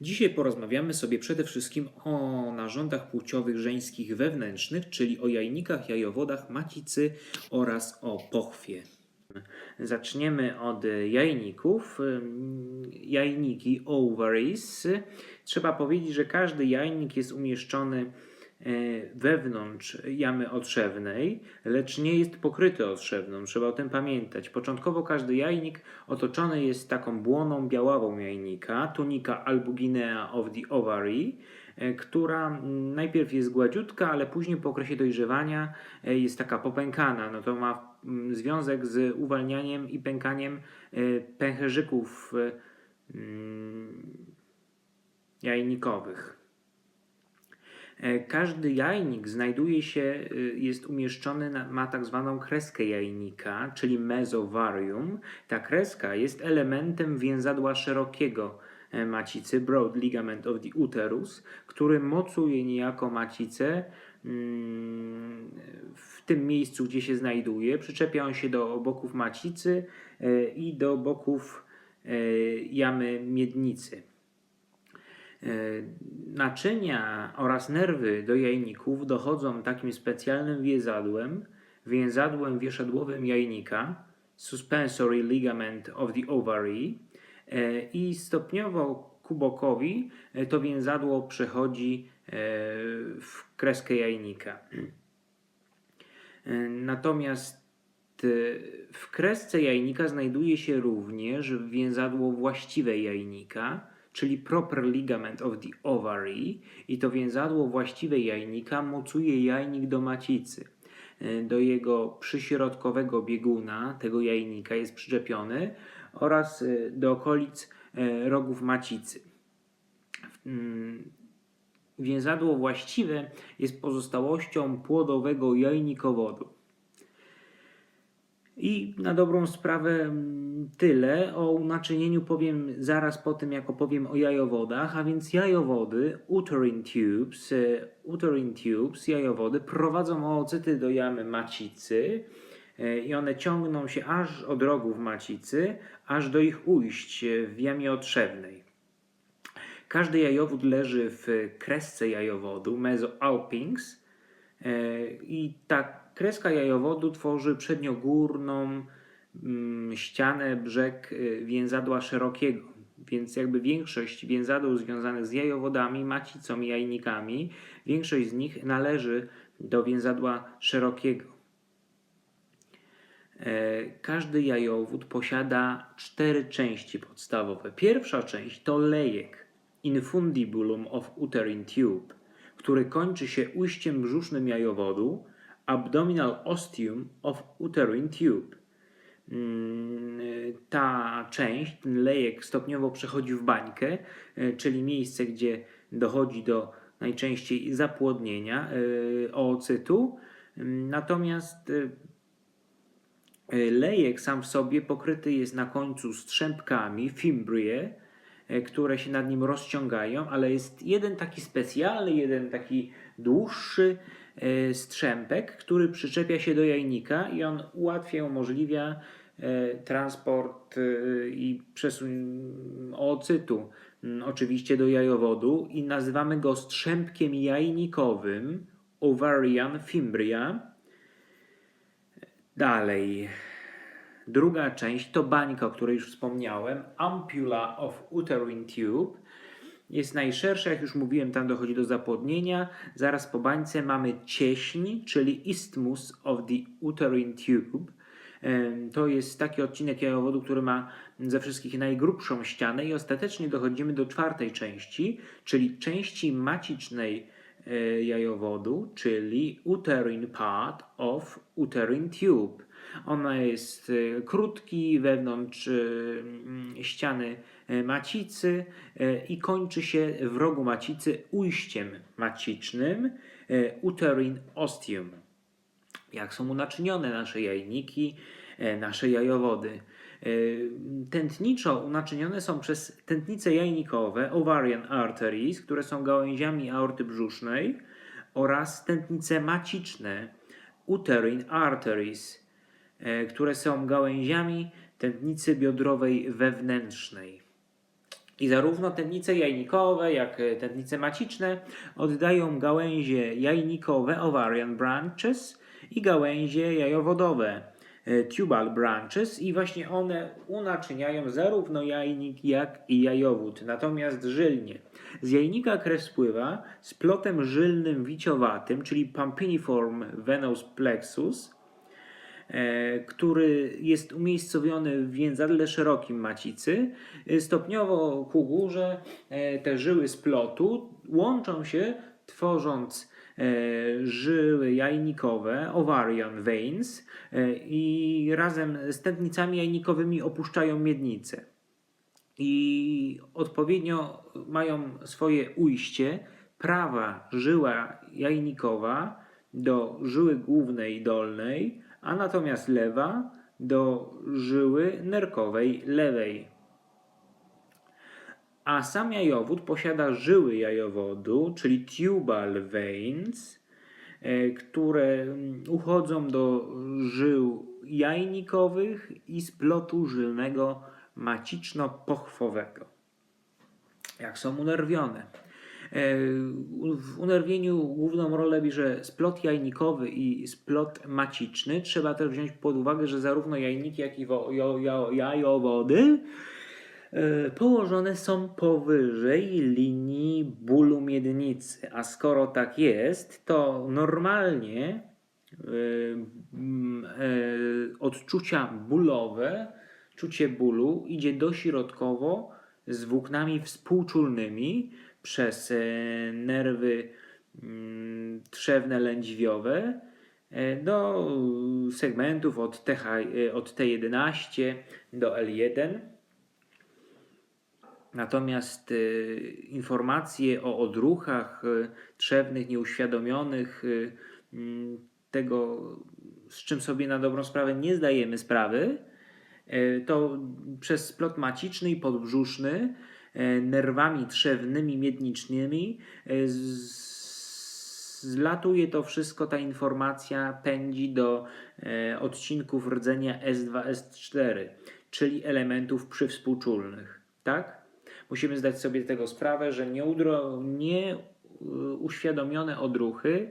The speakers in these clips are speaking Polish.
Dzisiaj porozmawiamy sobie przede wszystkim o narządach płciowych żeńskich wewnętrznych, czyli o jajnikach, jajowodach, macicy oraz o pochwie. Zaczniemy od jajników. Jajniki, ovaries. Trzeba powiedzieć, że każdy jajnik jest umieszczony wewnątrz jamy otrzewnej, lecz nie jest pokryty otrzewną. Trzeba o tym pamiętać. Początkowo każdy jajnik otoczony jest taką błoną białawą jajnika, tunika albuginea of the ovary, e, która najpierw jest gładziutka, ale później po okresie dojrzewania e, jest taka popękana. No to ma mm, związek z uwalnianiem i pękaniem e, pęcherzyków e, mm, jajnikowych. E, Każdy jajnik znajduje się, y, jest umieszczony, na, ma tak zwaną kreskę jajnika, czyli mesovarium. Ta kreska jest elementem więzadła szerokiego e, macicy, broad ligament of the uterus, który mocuje niejako macicę mm, w tym miejscu, gdzie się znajduje. Przyczepia on się do boków macicy e, i do boków jamy miednicy. E, Naczynia oraz nerwy do jajników dochodzą takim specjalnym więzadłem, więzadłem wieszadłowym jajnika, suspensory ligament of the ovary, e, i stopniowo ku bokowi e, to więzadło przechodzi w kreskę jajnika. Natomiast w kresce jajnika znajduje się również więzadło właściwe jajnika, czyli proper ligament of the ovary i to więzadło właściwe jajnika mocuje jajnik do macicy. E, Do jego przyśrodkowego bieguna tego jajnika jest przyczepiony oraz e, do okolic e, rogów macicy. Mm, Więzadło właściwe jest pozostałością płodowego jajnikowodu. I na dobrą sprawę mm, tyle. O unaczynieniu powiem zaraz po tym, jak opowiem o jajowodach, a więc jajowody, uterine tubes, e, uterine tubes, jajowody prowadzą oocyty do jamy macicy e, i one ciągną się aż od rogów macicy, aż do ich ujść e, w jamie otrzewnej. Każdy jajowód leży w kresce jajowodu, mesoalpinx, e, i ta kreska jajowodu tworzy przedniogórną mm, ścianę, brzeg e, więzadła szerokiego. Więc jakby większość więzadeł związanych z jajowodami, macicą i jajnikami, większość z nich należy do więzadła szerokiego. E, Każdy jajowód posiada cztery części podstawowe. Pierwsza część to lejek, infundibulum of uterine tube, który kończy się ujściem brzusznym jajowodu, abdominal ostium of uterine tube. Mm, Ta część, ten lejek stopniowo przechodzi w bańkę, e, czyli miejsce, gdzie dochodzi do najczęściej zapłodnienia e, oocytu. Natomiast e, Lejek sam w sobie pokryty jest na końcu strzępkami, fimbrie, które się nad nim rozciągają, ale jest jeden taki specjalny, jeden taki dłuższy strzępek, który przyczepia się do jajnika i on ułatwia, umożliwia e, transport e, i przesuń oocytu oczywiście do jajowodu i nazywamy go strzępkiem jajnikowym ovarian fimbria. Dalej. Druga część to bańka, o której już wspomniałem, Ampula of Uterine Tube. Jest najszersza, jak już mówiłem, tam dochodzi do zapłodnienia. Zaraz po bańce mamy cieśń, czyli Isthmus of the Uterine Tube. To jest taki odcinek jajowodu, który ma ze wszystkich najgrubszą ścianę i ostatecznie dochodzimy do czwartej części, czyli części macicznej jajowodu, czyli uterine part of uterine tube. Ona jest e, krótki wewnątrz e, mm, ściany e, macicy e, i kończy się w rogu macicy ujściem macicznym e, uterine ostium. Jak są unaczynione nasze jajniki, e, nasze jajowody. E, Tętniczo unaczynione są przez tętnice jajnikowe, ovarian arteries, które są gałęziami aorty brzusznej oraz tętnice maciczne, uterine arteries, e, które są gałęziami tętnicy biodrowej wewnętrznej. I zarówno tętnice jajnikowe, jak e, tętnice maciczne oddają gałęzie jajnikowe ovarian branches i gałęzie jajowodowe tubal branches i właśnie one unaczyniają zarówno jajnik, jak i jajowód. Natomiast żylnie. Z jajnika krew spływa z plotem żylnym wiciowatym, czyli pampiniform venous plexus, e, który jest umiejscowiony w więzadle szerokim macicy. E, Stopniowo ku górze e, te żyły splotu łączą się, tworząc e, żyły jajnikowe, ovarian veins, e, i razem z tętnicami jajnikowymi opuszczają miednicę i odpowiednio mają swoje ujście prawa żyła jajnikowa do żyły głównej dolnej, a natomiast lewa do żyły nerkowej lewej. A sam jajowód posiada żyły jajowodu, czyli tubal veins, e, które mm, uchodzą do żył jajnikowych i splotu żylnego maciczno-pochwowego. Jak są unerwione. E, W unerwieniu główną rolę bierze splot jajnikowy i splot maciczny. Trzeba też wziąć pod uwagę, że zarówno jajniki, jak i wo- jo- jo- jajowody położone są powyżej linii bólu miednicy. A skoro tak jest, to normalnie e, e, odczucia bólowe, czucie bólu idzie dośrodkowo z włóknami współczulnymi przez e, nerwy mm, trzewne lędźwiowe e, do segmentów e, od T11 do L1. Natomiast e, informacje o odruchach e, trzewnych nieuświadomionych, e, m, tego z czym sobie na dobrą sprawę nie zdajemy sprawy, to przez splot maciczny i podbrzuszny nerwami trzewnymi miednicznymi zlatuje to wszystko, ta informacja pędzi do odcinków rdzenia S2, S4, czyli elementów przywspółczulnych. Tak? Musimy zdać sobie tego sprawę, że nieudro, nieuświadomione odruchy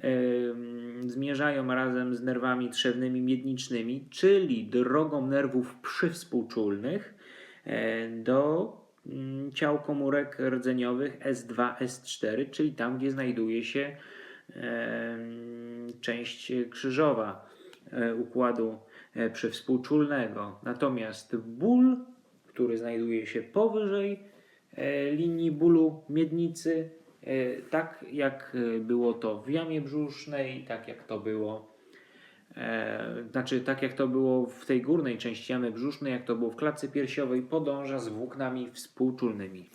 em, zmierzają razem z nerwami trzewnymi miednicznymi, czyli drogą nerwów przywspółczulnych e, do mm, ciał komórek rdzeniowych S2, S4, czyli tam, gdzie znajduje się część krzyżowa e, układu e, przywspółczulnego. Natomiast ból, który znajduje się powyżej e, linii bólu miednicy, e, tak jak e, było to w jamie brzusznej, tak jak to było znaczy, tak jak to było w tej górnej części jamy brzusznej, jak to było w klatce piersiowej, podąża z włóknami współczulnymi.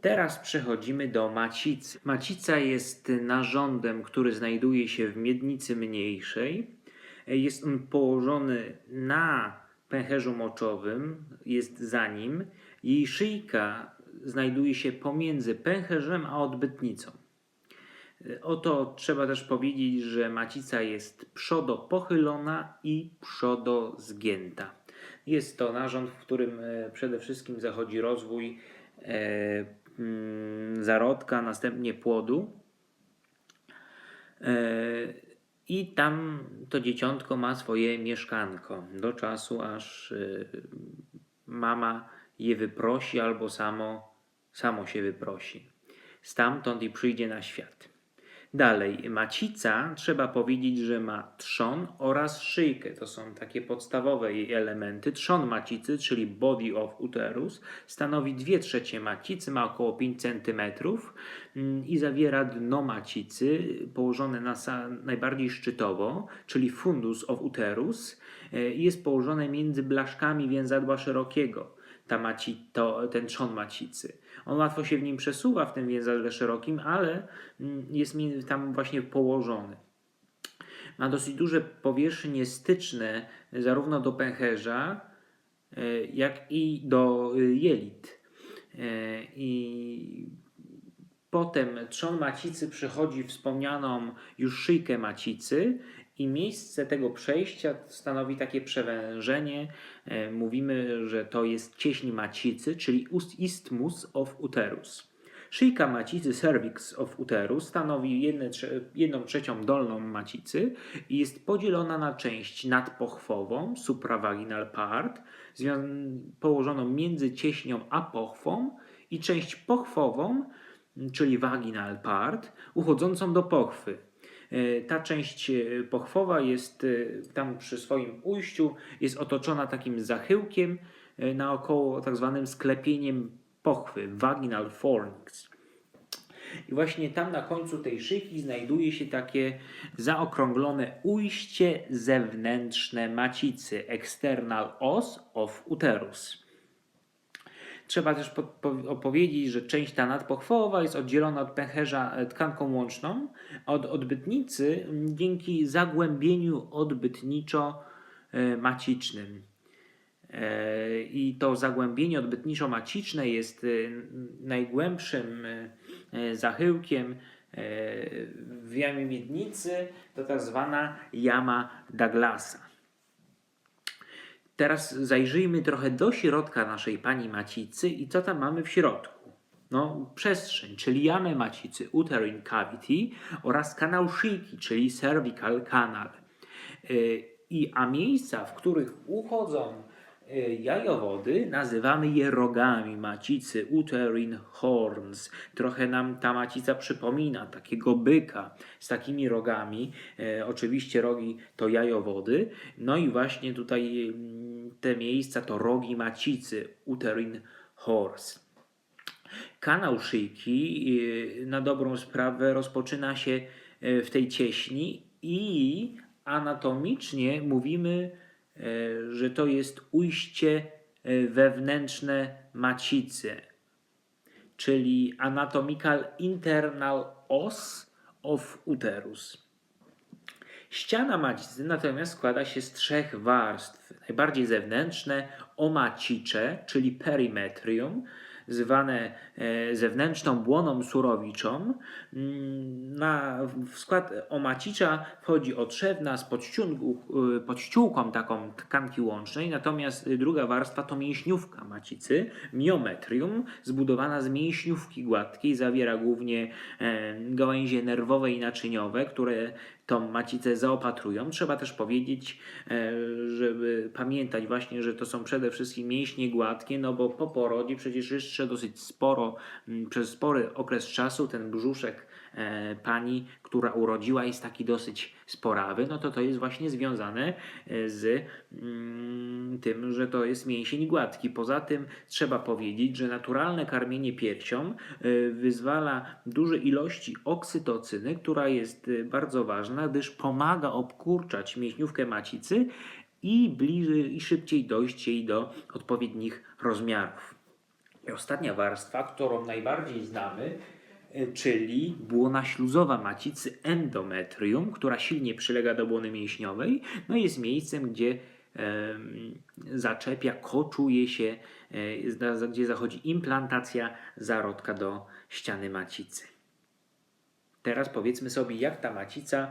Teraz przechodzimy do macicy. Macica jest narządem, który znajduje się w miednicy mniejszej. Jest on położony na pęcherzu moczowym, jest za nim. Jej szyjka znajduje się pomiędzy pęcherzem a odbytnicą. Oto trzeba też powiedzieć, że macica jest przodopochylona i przodozgięta. Jest to narząd, w którym e, przede wszystkim zachodzi rozwój e, mm, zarodka, następnie płodu. I tam to dzieciątko ma swoje mieszkanko do czasu, aż e, mama je wyprosi albo samo, samo się wyprosi. Stamtąd i przyjdzie na świat. Dalej, macica, trzeba powiedzieć, że ma trzon oraz szyjkę. To są takie podstawowe jej elementy. Trzon macicy, czyli body of uterus, stanowi 2 trzecie macicy, ma około 5 cm mm, i zawiera dno macicy położone na najbardziej szczytowo, czyli fundus of uterus. e, i Jest położone między blaszkami więzadła szerokiego. Ta maci, to, ten trzon macicy. On łatwo się w nim przesuwa w tym więzadle szerokim, ale mm, jest tam właśnie położony. Ma dosyć duże powierzchnie styczne zarówno do pęcherza, e, jak i do y, jelit. E, I potem trzon macicy przychodzi wspomnianą już szyjkę macicy I miejsce tego przejścia stanowi takie przewężenie. E, Mówimy, że to jest cieśń macicy, czyli isthmus of uterus. Szyjka macicy, cervix of uterus, stanowi jedne, jedną trzecią dolną macicy i jest podzielona na część nadpochwową, supravaginal part, położoną między cieśnią a pochwą i część pochwową, czyli vaginal part, uchodzącą do pochwy. E, Ta część e, pochwowa jest e, tam przy swoim ujściu, jest otoczona takim zachyłkiem naokoło tak zwanym sklepieniem pochwy, vaginal fornix. I właśnie tam na końcu tej szyjki znajduje się takie zaokrąglone ujście zewnętrzne macicy, external os of uterus. Trzeba też po, po, opowiedzieć, że część ta nadpochwowa jest oddzielona od pęcherza e, tkanką łączną, od odbytnicy dzięki zagłębieniu odbytniczo-macicznym. E, I to zagłębienie odbytniczo-maciczne jest e, najgłębszym e, e, zachyłkiem e, w jamie miednicy, to tak zwana jama Douglasa. Teraz zajrzyjmy trochę do środka naszej pani macicy i co tam mamy w środku. No, przestrzeń, czyli jamę macicy, uterine cavity oraz kanał szyjki, czyli cervical canal. Y, I, a miejsca, w których uchodzą jajowody, nazywamy je rogami macicy, uterine horns. Trochę nam ta macica przypomina takiego byka z takimi rogami. E, oczywiście rogi to jajowody. No i właśnie tutaj mm, te miejsca to rogi macicy, uterine horns. Kanał szyjki y, na dobrą sprawę rozpoczyna się w tej cieśni i anatomicznie mówimy, że to jest ujście y, wewnętrzne macicy, czyli anatomical internal os of uterus. Ściana macicy natomiast składa się z trzech warstw. Najbardziej zewnętrzne omacicze, czyli perimetrium, zwane e, zewnętrzną błoną surowiczą. Mm, Na, w skład omacicza wchodzi otrzewna z podściółką taką tkanki łącznej, natomiast druga warstwa to mięśniówka macicy, miometrium, zbudowana z mięśniówki gładkiej, zawiera głównie e, gałęzie nerwowe i naczyniowe, które tą macicę zaopatrują. Trzeba też powiedzieć, e, żeby pamiętać właśnie, że to są przede wszystkim mięśnie gładkie, no bo po porodzie przecież jeszcze dosyć sporo, m, przez spory okres czasu ten brzuszek e, pani, która urodziła jest taki dosyć sporawy, no to to jest właśnie związane e, z mm, tym, że to jest mięsień gładki. Poza tym trzeba powiedzieć, że naturalne karmienie piersią e, wyzwala duże ilości oksytocyny, która jest bardzo ważna, gdyż pomaga obkurczać mięśniówkę macicy i bliżej i szybciej dojść jej do odpowiednich rozmiarów. I ostatnia warstwa, którą najbardziej znamy, y, czyli błona śluzowa macicy endometrium, która silnie przylega do błony mięśniowej, no jest miejscem, gdzie zaczepia, koczuje się, zda- gdzie zachodzi implantacja zarodka do ściany macicy. Teraz powiedzmy sobie, jak ta macica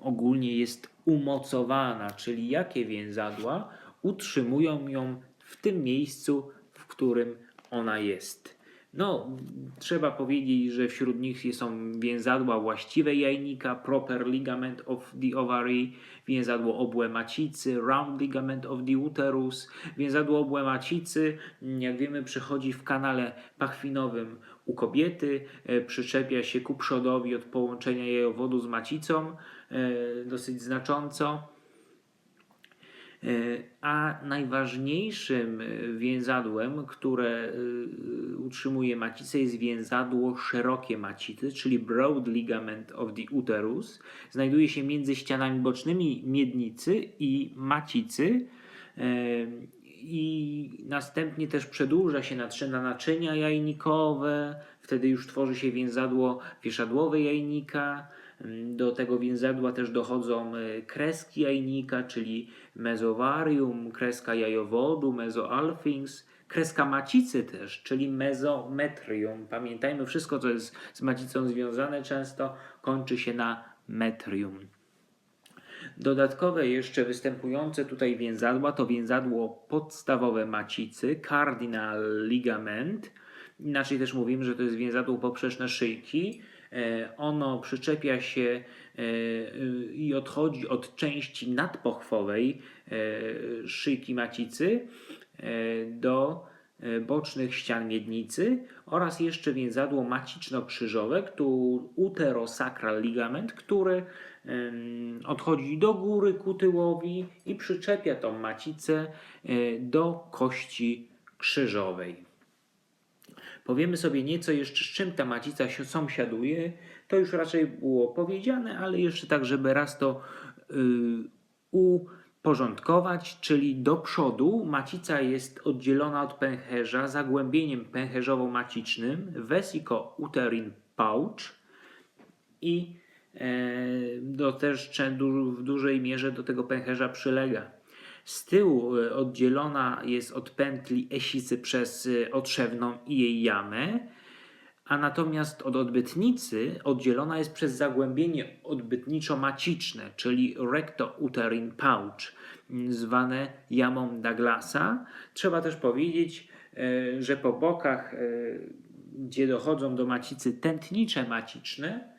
ogólnie jest umocowana, czyli jakie więzadła utrzymują ją w tym miejscu, w którym ona jest. No, trzeba powiedzieć, że wśród nich są więzadła właściwe jajnika, proper ligament of the ovary, więzadło obłe macicy, round ligament of the uterus. Więzadło obłe macicy, jak wiemy, przychodzi w kanale pachwinowym u kobiety, e, przyczepia się ku przodowi od połączenia jajowodu z macicą e, dosyć znacząco. E, A najważniejszym e, więzadłem, które e, utrzymuje macicę, jest więzadło szerokie macicy, czyli broad ligament of the uterus. Znajduje się między ścianami bocznymi miednicy i macicy. I następnie też przedłuża się naczyna naczynia jajnikowe, wtedy już tworzy się więzadło wieszadłowe jajnika. Do tego więzadła też dochodzą e, kreski jajnika, czyli mezowarium, kreska jajowodu, mezoalfings, kreska macicy też, czyli mezometrium. Pamiętajmy, wszystko co jest z macicą związane często kończy się na metrium. Dodatkowe jeszcze występujące tutaj więzadła to więzadło podstawowe macicy, cardinal ligament. Inaczej też mówimy, że to jest więzadło poprzeczne szyjki. E, Ono przyczepia się e, i odchodzi od części nadpochwowej e, szyjki macicy do bocznych ścian miednicy oraz jeszcze więzadło maciczno-krzyżowe, tu uterosacral ligament, który odchodzi do góry ku tyłowi i przyczepia tą macicę do kości krzyżowej. Powiemy sobie nieco jeszcze, z czym ta macica się sąsiaduje. To już raczej było powiedziane, ale jeszcze tak, żeby raz to y, uporządkować, czyli do przodu macica jest oddzielona od pęcherza zagłębieniem pęcherzowo-macicznym vesico-uterine pouch i e, do też w dużej mierze do tego pęcherza przylega. Z tyłu e, oddzielona jest od pętli esicy przez e, otrzewną i jej jamę, a natomiast od odbytnicy oddzielona jest przez zagłębienie odbytniczo-maciczne, czyli recto-uterine pouch, zwane jamą Douglasa. Trzeba też powiedzieć, e, że po bokach, gdzie dochodzą do macicy tętnicze maciczne,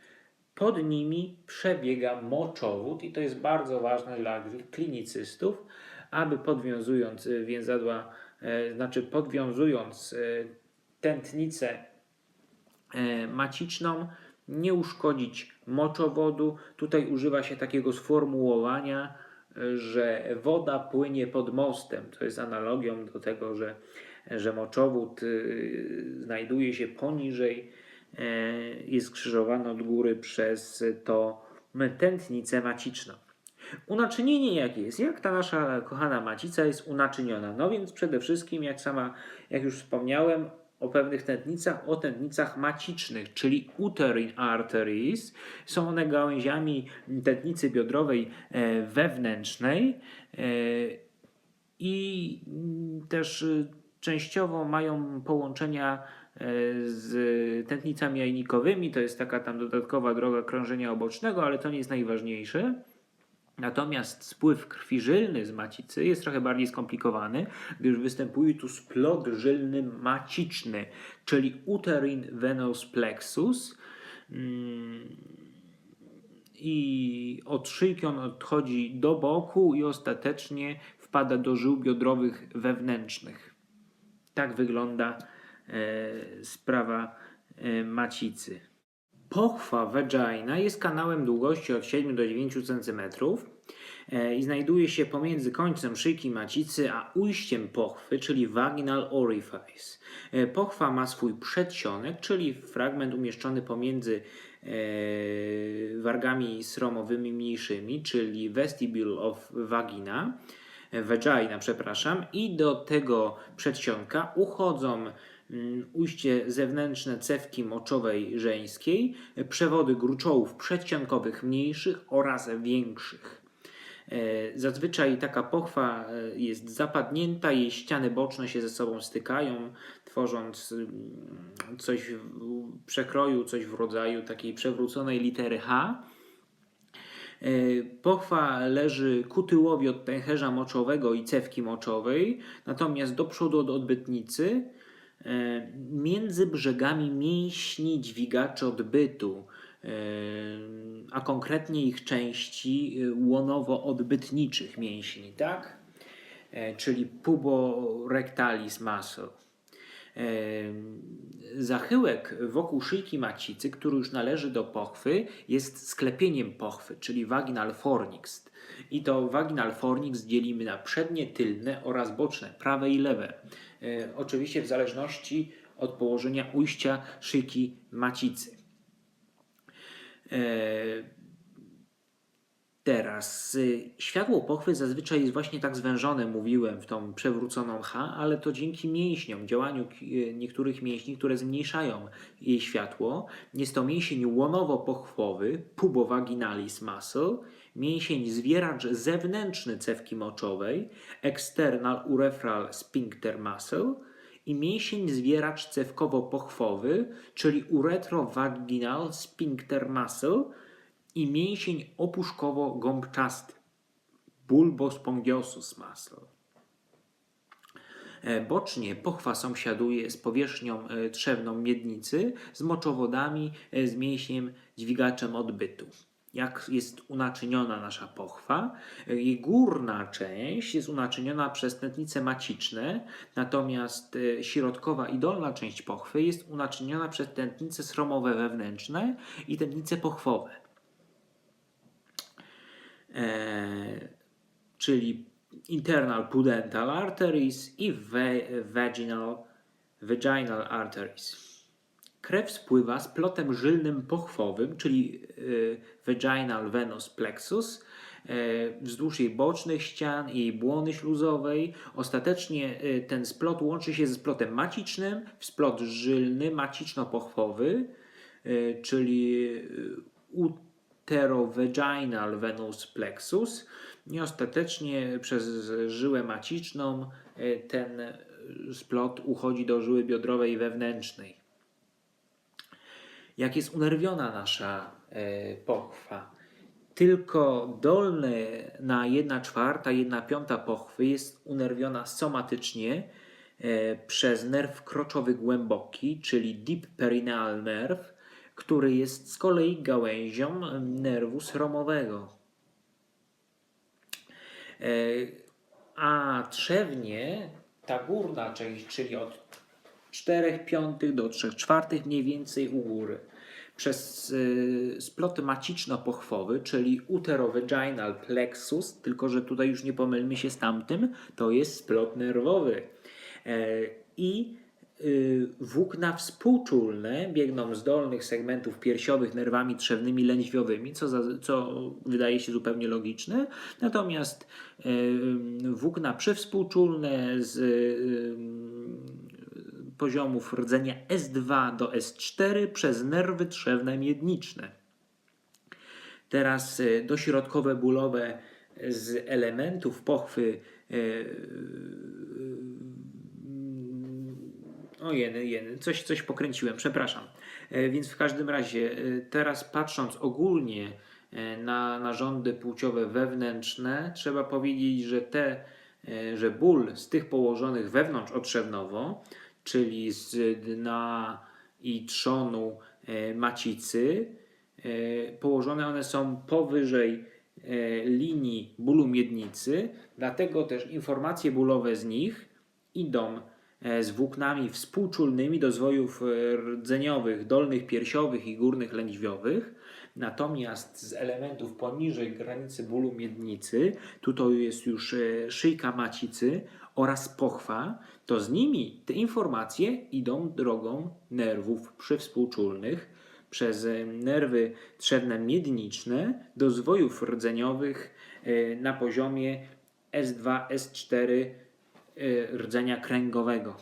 pod nimi przebiega moczowód i to jest bardzo ważne dla klinicystów, aby podwiązując e, więzadła, e, znaczy podwiązując e, tętnicę e, maciczną, nie uszkodzić moczowodu. Tutaj używa się takiego sformułowania, e, że woda płynie pod mostem. To jest analogią do tego, że, że moczowód y, znajduje się poniżej, jest skrzyżowany od góry przez to tętnicę maciczną. Unaczynienie jakie jest? Jak ta nasza kochana macica jest unaczyniona? No więc przede wszystkim, jak sama, jak już wspomniałem, o pewnych tętnicach, o tętnicach macicznych, czyli uterine arteries. Są one gałęziami tętnicy biodrowej e, wewnętrznej e, i mm, też y, częściowo mają połączenia e, z tętnicami jajnikowymi. To jest taka tam dodatkowa droga krążenia obocznego, ale to nie jest najważniejsze. Natomiast spływ krwi żylny z macicy jest trochę bardziej skomplikowany, gdyż występuje tu splot żylny maciczny, czyli uterine venous plexus. Mm, I od szyjki on odchodzi do boku i ostatecznie wpada do żył biodrowych wewnętrznych. Tak wygląda e, sprawa e, macicy. Pochwa vagina jest kanałem długości od 7 do 9 cm e, i znajduje się pomiędzy końcem szyjki macicy a ujściem pochwy, czyli vaginal orifice. E, Pochwa ma swój przedsionek, czyli fragment umieszczony pomiędzy e, wargami sromowymi mniejszymi, czyli vestibule of vagina, vagina, przepraszam, i do tego przedsionka uchodzą ujście zewnętrzne cewki moczowej żeńskiej, przewody gruczołów przedsionkowych mniejszych oraz większych. E, Zazwyczaj taka pochwa e, jest zapadnięta, jej ściany boczne się ze sobą stykają, tworząc mm, coś w przekroju, coś w rodzaju takiej przewróconej litery H. E, Pochwa leży ku tyłowi od pęcherza moczowego i cewki moczowej, natomiast do przodu od odbytnicy, między brzegami mięśni dźwigaczy odbytu, e, a konkretnie ich części e, łonowo-odbytniczych mięśni, tak? E, Czyli puborectalis muscle. E, Zachyłek wokół szyjki macicy, który już należy do pochwy, jest sklepieniem pochwy, czyli vaginal fornix. I to vaginal fornix dzielimy na przednie, tylne oraz boczne, prawe i lewe. E, Oczywiście w zależności od położenia ujścia szyjki macicy. E, Teraz y, światło pochwy zazwyczaj jest właśnie tak zwężone, mówiłem, w tą przewróconą H, ale to dzięki mięśniom, działaniu y, niektórych mięśni, które zmniejszają jej światło. Jest to mięsień łonowo-pochwowy, pubovaginalis muscle, mięsień zwieracz zewnętrzny cewki moczowej, external urethral sphincter muscle i mięsień zwieracz cewkowo-pochwowy, czyli uretrovaginal sphincter muscle, i mięsień opuszkowo-gąbczasty, bulbos spongiosus muscle. E, Bocznie pochwa sąsiaduje z powierzchnią e, trzewną miednicy, z moczowodami, e, z mięśniem dźwigaczem odbytu. Jak jest unaczyniona nasza pochwa? Jej górna część jest unaczyniona przez tętnice maciczne, natomiast e, środkowa i dolna część pochwy jest unaczyniona przez tętnice sromowe wewnętrzne i tętnice pochwowe. E, czyli internal pudendal arteries i vaginal, vaginal arteries. Krew spływa z plotem żylnym pochwowym, czyli y, vaginal venous plexus, y, wzdłuż jej bocznych ścian i jej błony śluzowej. Ostatecznie y, ten splot łączy się ze splotem macicznym w splot żylny maciczno-pochwowy, czyli uterovaginal venous plexus i ostatecznie przez żyłę maciczną ten splot uchodzi do żyły biodrowej wewnętrznej. Jak jest unerwiona nasza y, pochwa? Tylko dolne na 1 czwarta, 1 piąta pochwy jest unerwiona somatycznie e, przez nerw kroczowy głęboki, czyli deep perineal nerve, który jest z kolei gałęzią nerwu sromowego. E, A trzewnie, ta górna część, czyli od 4 piątych do 3 czwartych mniej więcej u góry, przez y, splot maciczno-pochwowy, czyli uterovaginal plexus, tylko że tutaj już nie pomylmy się z tamtym, to jest splot nerwowy. E, I y, włókna współczulne biegną z dolnych segmentów piersiowych nerwami trzewnymi lędźwiowymi, co, za, co wydaje się zupełnie logiczne. Natomiast y, włókna przywspółczulne z poziomów rdzenia S2 do S4 przez nerwy trzewne miedniczne. Teraz y, dośrodkowe bólowe z elementów pochwy y, o jeny, jeny, coś, coś pokręciłem, przepraszam. E, Więc w każdym razie, e, teraz patrząc ogólnie e, na narządy płciowe wewnętrzne, trzeba powiedzieć, że te, że ból z tych położonych wewnątrz otrzewnowo, czyli z dna i trzonu e, macicy, e, położone one są powyżej e, linii bólu miednicy, dlatego też informacje bólowe z nich idą z włóknami współczulnymi do zwojów rdzeniowych, dolnych piersiowych i górnych lędźwiowych. Natomiast z elementów poniżej granicy bólu miednicy, tutaj jest już e, szyjka macicy oraz pochwa, to z nimi te informacje idą drogą nerwów przywspółczulnych przez e, nerwy trzewne miedniczne do zwojów rdzeniowych e, na poziomie S2, S4 e, rdzenia kręgowego.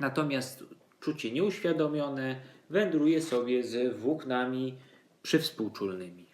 Natomiast czucie nieuświadomione wędruje sobie z włóknami przywspółczulnymi.